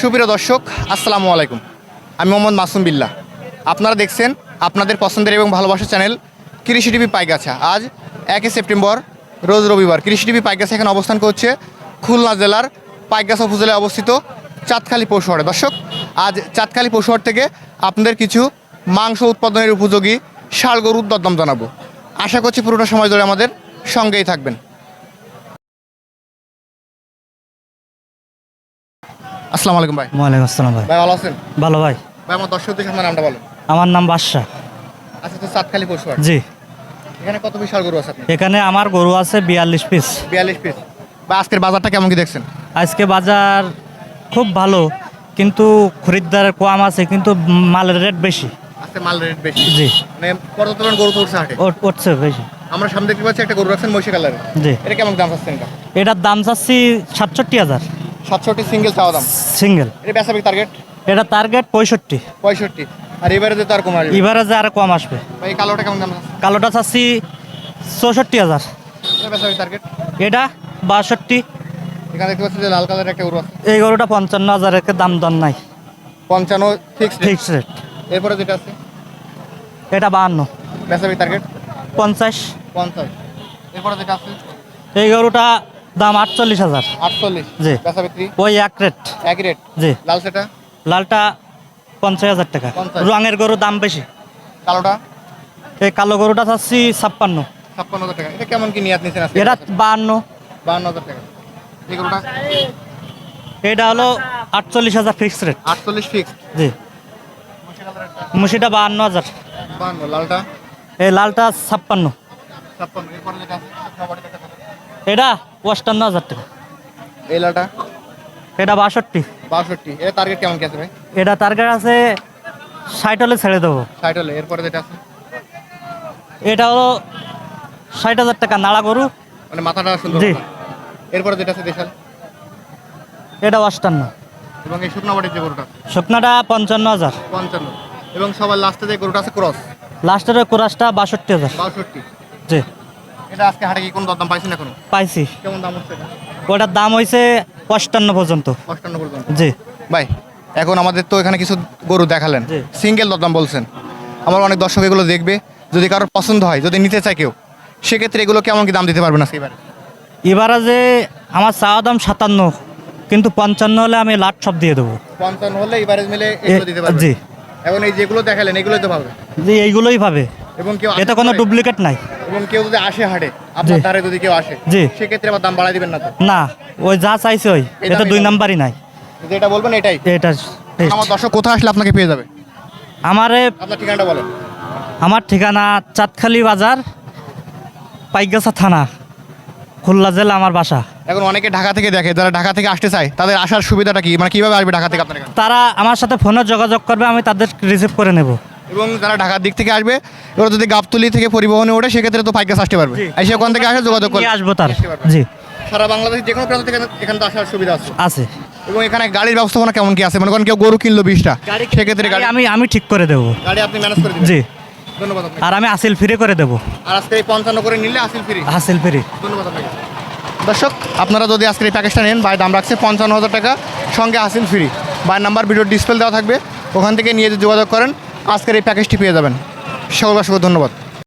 সুপ্রিয় দর্শক, আসসালামু আলাইকুম। আমি মোহাম্মদ মাসুম বিল্লাহ। আপনারা দেখছেন আপনাদের পছন্দের এবং ভালোবাসার চ্যানেল কৃষি টিভি পাইগাছা। আজ একই সেপ্টেম্বর, রোজ রবিবার। কৃষি টিভি পাইগাছা এখানে অবস্থান করছে খুলনা জেলার পাইগাছা উপজেলায় অবস্থিত চাঁদখালি পশুহাটে দর্শক, আজ চাঁদখালি পশুহাট থেকে আপনাদের কিছু মাংস উৎপাদনের উপযোগী ষাড় গরুর দরদাম জানাব। আশা করছি পুরোটা সময় ধরে আমাদের সঙ্গেই থাকবেন। আসসালামু আলাইকুম ভাই। ওয়ালাইকুম আসসালাম ভাই। ভাই ভালো আছেন? ভালো ভাই। ভাই আমার দর্শকদের সামনে নামটা বলেন। আমার নাম বাদশাহ। আচ্ছা তো সাতখালি পশুহাট জি। এখানে কত বিশাল গরু আছে এখানে আমার গরু আছে বিয়াল্লিশ পিস। বিয়াল্লিশ পিস। বা আজকের বাজারটা কেমন কি দেখছেন? আজকে বাজার খুব ভালো কিন্তু খরিদ্দার কম আছে কিন্তু মালের রেট বেশি। আজকে মাল রেট বেশি। জি। মানে গরু তো উঠছে হাটে। উঠছে বেশি। আমরা সামনে দেখতে পাচ্ছি একটা গরু রাখছেন মহিষী কালারের। জি। এটা কেমন দাম চাচ্ছেন এটার দাম চাচ্ছি সাতষট্টি হাজার। সাতষট্টি সিঙ্গেল চাওয়া দাম। সিঙ্গেল। এটা বেসাবিক টার্গেট এটা টার্গেট পঁয়ষট্টি। পঁয়ষট্টি। আর এবারে যে তার কমার এবারে যে আরও কম আসবে। ভাই এই কালোটা কেমন দাম কালোটা চাচ্ছি চৌষট্টি হাজার। বেসাবিক টার্গেট এটা বাষট্টি। এখানে দেখতে পাচ্ছি যে লাল কালারের একটা গরু আছে। এই গরুটা পঞ্চান্ন হাজারের দাম দর নাই। পঞ্চান্ন ফিক্স ফিক্স রেট এরপরে যেটা আছে? এটা বাহান্ন। বেসাবিক টার্গেট পঞ্চাশ। পঞ্চাশ। এরপরে যেটা আছে? এই গরুটা দাম আটচল্লিশ হাজার। আটচল্লিশ। জি। বেচা বিক্রি? ওই এক রেট। এক রেট? জি। লাল সেটা? লালটা পঞ্চাশ হাজার টাকা। রঙের গরুর দাম বেশি। কালোটা? এই কালো গরুটা চাচ্ছি ছাপ্পান্ন। ছাপ্পান্ন হাজার টাকা। এটা কেমন কি নিয়াত নিচ্ছেন এটা বাহান্ন। বাহান্ন হাজার টাকা। এই গরুটা? এটা হলো আটচল্লিশ হাজার ফিক্সড রেট আটচল্লিশ ফিক্স জি। মুসিটা বাহান্ন হাজার। বাহান্ন। লালটা? এই লালটা ছাপ্পান্ন। ছাপ্পান্ন। এরপরে যেটা এটা অষ্টান্ন হাজার টাকা। এই লালটা এটা বাষট্টি। বাষট্টি। এটা টার্গেট কেমন কি আছে ভাই? এটা টার্গেট আছে ষাট হলে ছেড়ে দেবো। ষাট হলে। এরপরে যেটা আছে? এটা হলো ষাট হাজার টাকা নাড়া গরু। মানে মাথাটা সুন্দর জি। মাথা। এরপরে যেটা আছে দেশাল? এটা অষ্টান্ন। এবং এই শুকনো বাড়ির যে গরুটা? শুকনাটা পঞ্চান্ন হাজার। পঞ্চান্ন। এবং সবার লাস্টে যে গরুটা আছে ক্রস লাস্টের ওই কোরাসটা বাষট্টি হাজার। বাষট্টি। জি। এটা আজকে হাটে কি কোনো দরদাম পাইছেন এখনও? পাইছি। কেমন দাম হচ্ছে এটা? ওটার দাম হয়েছে অষ্টান্ন পর্যন্ত। অষ্টান্ন পর্যন্ত। জি। ভাই এখন আমাদের তো এখানে কিছু গরু দেখালেন। জি। সিঙ্গেল দরদাম বলছেন। আমার অনেক দর্শক এগুলো দেখবে যদি কারোর পছন্দ হয় যদি নিতে চায় কেউ সেক্ষেত্রে এগুলো কেমন কি দাম দিতে পারবেন আজকে এবারে? এবারে যে আমার চাওয়া দাম সাতান্ন কিন্তু পঞ্চান্ন হলে আমি লাট সব দিয়ে দেবো। পঞ্চান্ন হলে এবারে মিলে এ- দিতে পারবেন। জি। এখন এই যেগুলো দেখালেন এগুলোই তো পাবে জি এইগুলোই পাবে এবং কেউ এতে কোনো ডুপ্লিকেট নাই। এবং কেউ যদি আসে হাটে আপনার ধারে যদি কেউ আসে জি। সেক্ষেত্রে আবার দাম বাড়াই দিবেন না তো? না ওই যা চাইছে ওই এটা দুই নাম্বারই নাই। যেটা বলবেন এটাই। এটা আমার দর্শক কোথায় আসলে আপনাকে পেয়ে যাবে? আমারে আপনার ঠিকানাটা বলেন। আমার ঠিকানা চাঁদখালি বাজার পাইগাছা থানা খুলনা জেলা আমার বাসা। এখন অনেকে ঢাকা থেকে দেখে যারা ঢাকা থেকে আসতে চায় তাদের আসার সুবিধাটা কি? মানে কীভাবে আসবে ঢাকা থেকে আপনার তারা আমার সাথে ফোনে যোগাযোগ করবে আমি তাদের রিসিভ করে নেব। এবং যারা ঢাকার দিক থেকে আসবে ওরা যদি গাবতলি থেকে পরিবহনে ওঠে সেক্ষেত্রে তো পাইকাস আসতে পারবে। এসে ওখান থেকে আসে যোগাযোগ করে আসব তার। জি। সারা বাংলাদেশ যে কোনো প্রান্ত থেকে এখানে তো আসার সুবিধা আছে। আছে। এবং এখানে গাড়ির ব্যবস্থাপনা কেমন কি আছে? মনে করেন কেউ গরু কিনলো বিশটা সেক্ষেত্রে গাড়ি আমি আমি ঠিক করে দেবো। গাড়ি আপনি ম্যানেজ করে দিবেন। জি। ধন্যবাদ আর আমি আসিল ফিরে করে দেবো। আর আজকে এই পঞ্চান্ন করে নিলে আসিল ফ্রি। হাসিল ফিরে। ধন্যবাদ আপনাকে। দর্শক আপনারা যদি আজকের এই প্যাকেজটা নেন বাই দাম রাখছে পঞ্চান্ন হাজার টাকা। সঙ্গে আসিল free. By number video display দেওয়া থাকবে। ওখান থেকে নিয়ে যোগাযোগ করেন। আজকের এই প্যাকেজটি পেয়ে যাবেন। সকল অসংখ্য ধন্যবাদ।